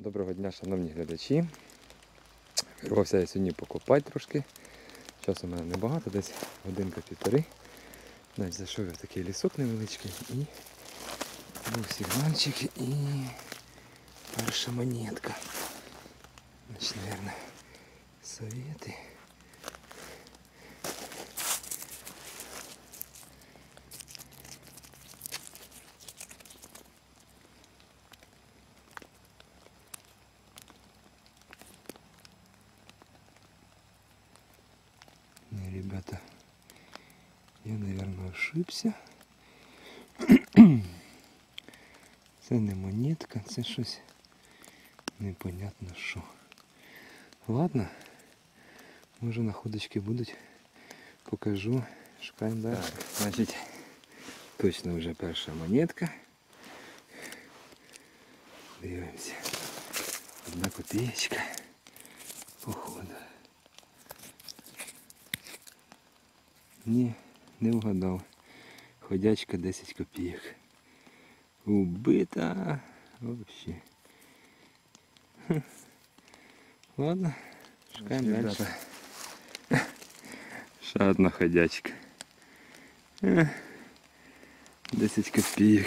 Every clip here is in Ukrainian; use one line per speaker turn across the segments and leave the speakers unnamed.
Доброго дня, шановні глядачі. Вирвався я сьогодні покопати трошки. Часу у мене небагато, десь годинка півтори. Навіть зайшов я в такий лісок невеличкий і був сигнальчик і перша монетка. Значить, мабуть, совєти. ребята, я, наверное, ошибся. Це не монетка, це щось непонятно що. Ладно, може находочки будуть. Покажу. Шукаємо далі. Так, значить, точно вже перша монетка. Дивимося. Одна копієчка. Походу. Ні, не вгадав. Ходячка 10 копійок. Убита. Вообще. Ладно, шукаємо далі. Ще одна ходячка. Е, 10 копійок.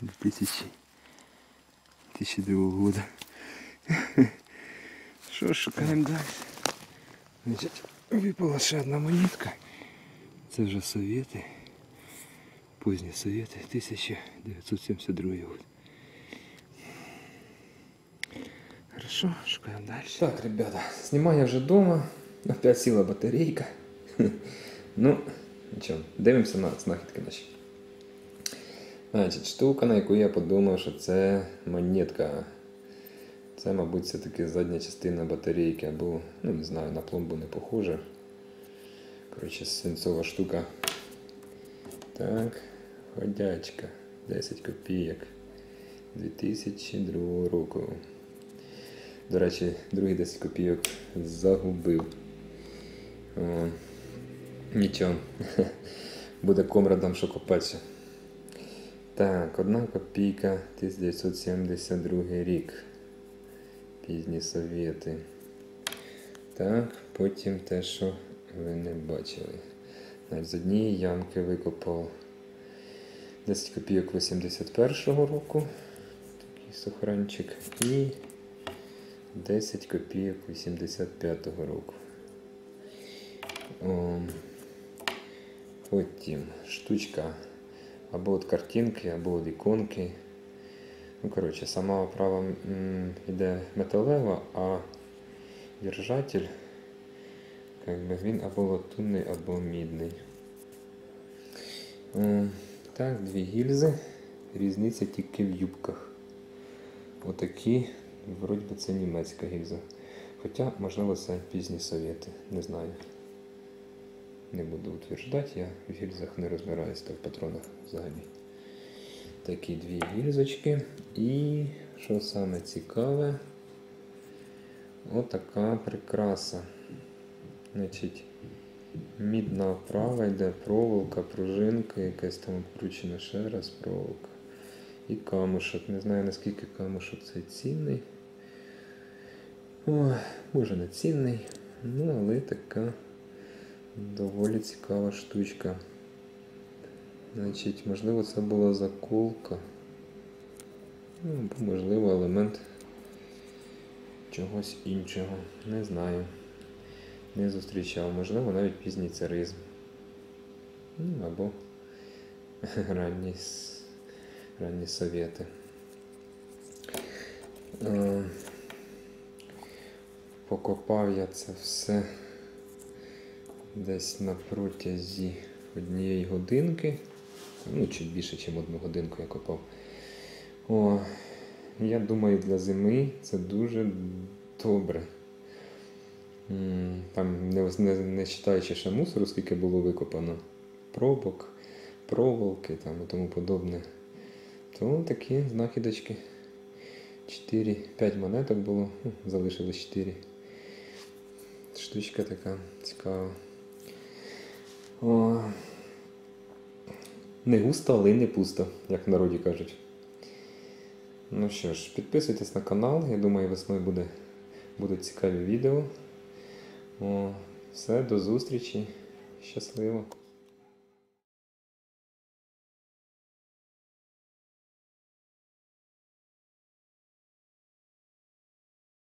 Две тысячи. 2002 года. Що ж, шукаємо далі. Значить, випала ще одна монетка. Це вже совєти. Позні совєти 1972 год. Хорошо, шукаємо далі. Так, ребята, знімаю я вже вдома. Опять сіла батарейка. Ну, нічого, дивимося на знахідки наші. Значить, штука, на яку я подумав, що це монетка. Це, мабуть, все-таки задня частина батарейки, або, ну не знаю, на пломбу не похоже. Коротше, свинцова штука. Так, ходячка. 10 копійок. 2002 року. До речі, другі 10 копійок загубив. О, нічого. Буде комрадом копатися. Так, одна копійка 1972 рік. Пізні совєти. Так, потім те, що ви не бачили. З однієї ямки викопав 10 копійок 81-го року. Такий сохранчик. І 10 копійок 85-го року. О, потім штучка або от картинки, або от іконки. Ну, коротше, сама оправа йде металева, а держатель, как би, він або латунний, або мідний. Так, дві гільзи. Різниця тільки в юбках. Отакі, вроді би це німецька гільза. Хоча, можливо, це пізні совєти, не знаю. Не буду утверждати, я в гільзах не розбираюсь та в патронах взагалі. Такі дві гільзочки. І що саме цікаве, отака прикраса. Значить, мідна оправа йде проволока, пружинка, якась там обкручена ще раз проволока. І камушок. Не знаю наскільки камушок цей цінний. Ой, може не цінний. Ну, але така доволі цікава штучка. Значить, можливо, це була заколка. Ну, можливо, елемент чогось іншого. Не знаю. Не зустрічав. Можливо, навіть пізній царизм. Ну, або ранні, ранні совєти. Покопав я це все десь на протязі однієї годинки. Ну, чуть більше, ніж одну годинку я копав. О, я думаю, для зими це дуже добре. Там, не, не, не вважаючи ще мусору, скільки було викопано пробок, проволоки там, і тому подобне. То такі знахідочки. 4-5 монеток було, ну, залишилось 4. Штучка така цікава. Не густо, але й не пусто, як в народі кажуть. Ну що ж, підписуйтесь на канал. Я думаю, весною буде, будуть цікаві відео. О, все, до зустрічі. Щасливо!